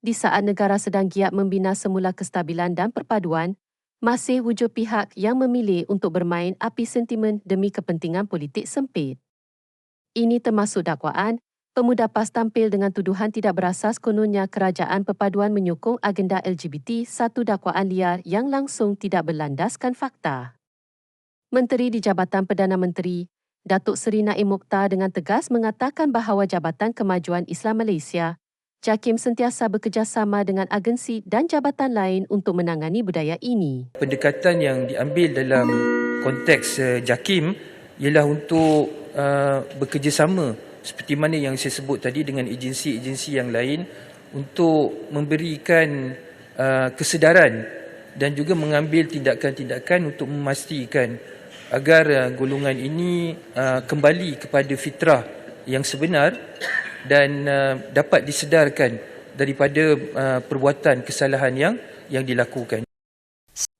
di saat negara sedang giat membina semula kestabilan dan perpaduan, masih wujud pihak yang memilih untuk bermain api sentimen demi kepentingan politik sempit. Ini termasuk dakwaan Pemuda PAS tampil dengan tuduhan tidak berasas kononnya kerajaan perpaduan menyokong agenda LGBT satu dakwaan liar yang langsung tidak berlandaskan fakta. Menteri di Jabatan Perdana Menteri, Datuk Seri Naim Mokhtar dengan tegas mengatakan bahawa Jabatan Kemajuan Islam Malaysia, JAKIM sentiasa bekerjasama dengan agensi dan jabatan lain untuk menangani budaya ini. Pendekatan yang diambil dalam konteks uh, JAKIM ialah untuk uh, bekerjasama seperti mana yang saya sebut tadi dengan agensi-agensi yang lain untuk memberikan uh, kesedaran dan juga mengambil tindakan-tindakan untuk memastikan agar golongan ini kembali kepada fitrah yang sebenar dan uh, dapat disedarkan daripada uh, perbuatan kesalahan yang yang dilakukan.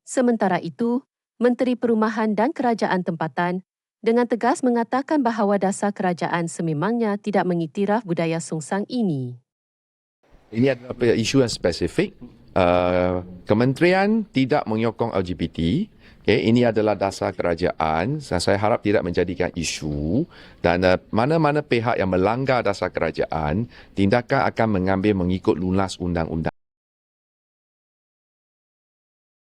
Sementara itu, Menteri Perumahan dan Kerajaan Tempatan dengan tegas mengatakan bahawa dasar kerajaan sememangnya tidak mengiktiraf budaya sungsang ini. Ini adalah isu yang spesifik. Uh, kementerian tidak menyokong LGBT. Okay, ini adalah dasar kerajaan. Saya harap tidak menjadikan isu dan uh, mana-mana pihak yang melanggar dasar kerajaan, tindakan akan mengambil mengikut lunas undang-undang.